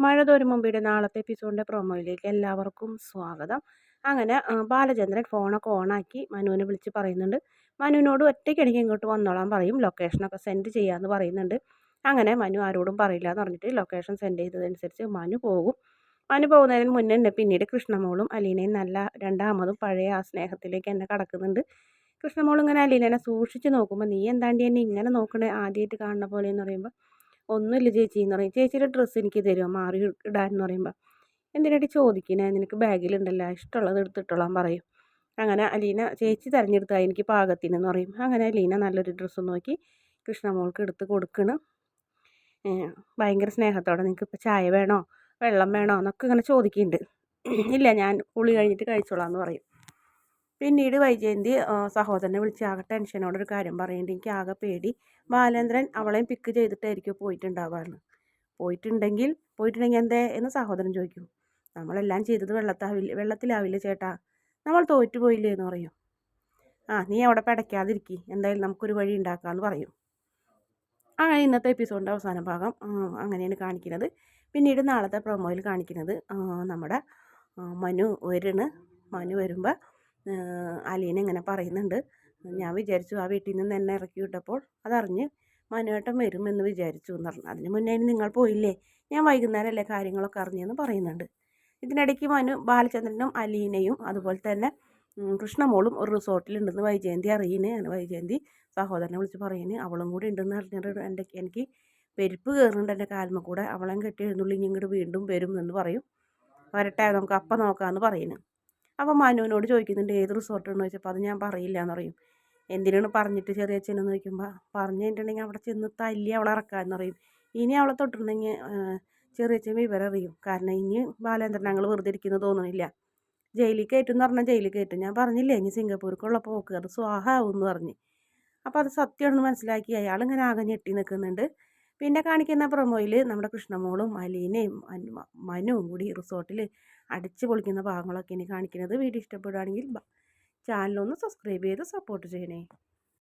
മഴ തോരും മുമ്പിയുടെ നാളത്തെ എപ്പിസോഡിന്റെ പ്രൊമോയിലേക്ക് എല്ലാവർക്കും സ്വാഗതം. അങ്ങനെ ബാലചന്ദ്രൻ ഫോണൊക്കെ ഓണാക്കി മനുവിനെ വിളിച്ച് പറയുന്നുണ്ട്. മനുവിനോട് എനിക്ക് ഇങ്ങോട്ട് വന്നോളാൻ പറയും. ലൊക്കേഷനൊക്കെ സെൻഡ് ചെയ്യാമെന്ന് പറയുന്നുണ്ട്. അങ്ങനെ മനു ആരോടും പറയില്ല എന്ന് പറഞ്ഞിട്ട് ലൊക്കേഷൻ സെൻഡ് ചെയ്തതനുസരിച്ച് മനു പോകും. മനു പോകുന്നതിന് മുന്നേ തന്നെ പിന്നീട് കൃഷ്ണമോളും അലീനയും നല്ല രണ്ടാമതും പഴയ ആ സ്നേഹത്തിലേക്ക് എന്നെ കടക്കുന്നുണ്ട്. കൃഷ്ണമോൾ ഇങ്ങനെ സൂക്ഷിച്ച് നോക്കുമ്പോൾ നീ എന്താണ്ടി എന്നെ ഇങ്ങനെ നോക്കണേ? ആദ്യമായിട്ട് കാണുന്ന പോലെ എന്ന് പറയുമ്പോൾ ഒന്നുമില്ല ചേച്ചി എന്ന് പറയും. ചേച്ചിയുടെ ഡ്രസ്സ് എനിക്ക് തരുമോ? മാറി ഇടാൻ എന്ന് പറയുമ്പോൾ എന്തിനായിട്ട് ചോദിക്കണേ? നിനക്ക് ബാഗിലുണ്ടല്ലോ ഇഷ്ടമുള്ളത് എടുത്തിട്ടോളാൻ പറയും. അങ്ങനെ അലീന ചേച്ചി തിരഞ്ഞെടുത്താൽ എനിക്ക് പാകത്തിനെന്ന് പറയും. അങ്ങനെ അലീന നല്ലൊരു ഡ്രസ്സ് നോക്കി കൃഷ്ണമോൾക്ക് എടുത്ത് കൊടുക്കണം. ഭയങ്കര സ്നേഹത്തോടെ നിങ്ങൾക്ക് ഇപ്പോൾ ചായ വേണോ? വെള്ളം വേണോ? എന്നൊക്കെ ഇങ്ങനെ ചോദിക്കുന്നുണ്ട് ഇല്ല ഞാൻ കുളി കഴിഞ്ഞിട്ട് കഴിച്ചോളാം എന്ന് പറയും. പിന്നീട് വൈജയന്തി സഹോദരനെ വിളിച്ച് ആകെ ടെൻഷനോടൊരു കാര്യം പറയുന്നുണ്ട് എനിക്ക് ആകെ പേടി. ബാലേന്ദ്രൻ അവളെയും പിക്ക് ചെയ്തിട്ടായിരിക്കും പോയിട്ടുണ്ടാവാറ് പോയിട്ടുണ്ടെങ്കിൽ പോയിട്ടുണ്ടെങ്കിൽ എന്തേ എന്ന് സഹോദരൻ ചോദിക്കും. നമ്മളെല്ലാം ചെയ്തത് വെള്ളത്താവില്ല വെള്ളത്തിലാവില്ല ചേട്ടാ? നമ്മൾ തോറ്റുപോയില്ലേ? എന്ന് പറയും. ആ നീ അവിടെ പടയ്ക്കാതിരിക്കി. എന്തായാലും നമുക്കൊരു വഴി ഉണ്ടാക്കാമെന്ന് പറയും. അങ്ങനെ ഇന്നത്തെ എപ്പിസോഡിന്റെ അവസാന ഭാഗം അങ്ങനെയാണ് കാണിക്കുന്നത്. പിന്നീട് നാളത്തെ പ്രൊമോയിൽ കാണിക്കുന്നത് നമ്മുടെ മനു വരുന്ന് മനു വരുമ്പോൾ അലീന ഇങ്ങനെ പറയുന്നുണ്ട്. ഞാൻ വിചാരിച്ചു ആ വീട്ടിൽ നിന്ന് എന്നെ ഇറക്കി വിട്ടപ്പോൾ അതറിഞ്ഞ് മനുവേട്ടൻ വരുമെന്ന് വിചാരിച്ചു എന്ന് പറഞ്ഞു. അതിന് മുന്നേ നിങ്ങൾ പോയില്ലേ? ഞാൻ വൈകുന്നേരമല്ലേ കാര്യങ്ങളൊക്കെ അറിഞ്ഞെന്ന് പറയുന്നുണ്ട്. ഇതിനിടയ്ക്ക് മനു ബാലചന്ദ്രനും അലീനയും അതുപോലെ തന്നെ കൃഷ്ണമോളും ഒരു റിസോർട്ടിലുണ്ടെന്ന് വൈജയന്തി അറിയുന്നത് വൈജയന്തി സഹോദരനെ വിളിച്ച് പറയുന്നത് അവളും കൂടി ഉണ്ടെന്ന് അറിഞ്ഞിട്ട് എന്റെ എനിക്ക് പെരുപ്പ് കയറുന്നുണ്ട് എന്റെ കാൽമ കൂടെ. അവളെ കെട്ടി എഴുന്നള്ളി ഇങ്ങോട്ട് വീണ്ടും വരും എന്ന് പറയും. വരട്ടെ നമുക്ക് അപ്പം നോക്കാമെന്ന് പറയുന്നു അപ്പോൾ മനുവിനോട് ചോദിക്കുന്നുണ്ട് ഏത് റിസോർട്ടാണെന്ന് ചോദിച്ചപ്പോൾ അത് ഞാൻ പറയില്ല എന്ന് പറയും. എന്തിനാണ് പറഞ്ഞിട്ട് ചെറിയ അച്ഛനെന്ന് ചോദിക്കുമ്പോൾ പറഞ്ഞു കഴിഞ്ഞിട്ടുണ്ടെങ്കിൽ അവിടെ ചെന്ന് തല്ലി അവളെ ഇറക്കാമെന്ന് പറയും. ഇനി അവളെ തൊട്ടിട്ടുണ്ടെങ്കിൽ ചെറിയ അച്ഛൻ വിവരം അറിയും. കാരണം ഇനി ബാലേന്ദ്രൻ ഞങ്ങൾ വെറുതെ ഇരിക്കുന്ന തോന്നുന്നില്ല ജയിലിൽ കയറ്റും എന്ന് പറഞ്ഞാൽ ജയിലിൽ കയറ്റും. ഞാൻ പറഞ്ഞില്ലേ ഇനി സിംഗപ്പൂർക്കുള്ള പോക്ക് അത് സ്വാഹാവും എന്ന് പറഞ്ഞ്. അപ്പോൾ അത് സത്യമാണെന്ന് മനസ്സിലാക്കി അയാളിങ്ങനെ ആകെ ഞെട്ടി നിൽക്കുന്നുണ്ട്. പിന്നെ കാണിക്കുന്ന പ്രൊമോയിൽ നമ്മുടെ കൃഷ്ണമോളും അലീനയും മനുവും കൂടി റിസോർട്ടിൽ അടിച്ചു പൊളിക്കുന്ന ഭാഗങ്ങളൊക്കെ ഇനി കാണിക്കുന്നത്. വീഡിയോ ഇഷ്ടപ്പെടുകയാണെങ്കിൽ ചാനലൊന്ന് സബ്സ്ക്രൈബ് ചെയ്ത് സപ്പോർട്ട് ചെയ്യണേ.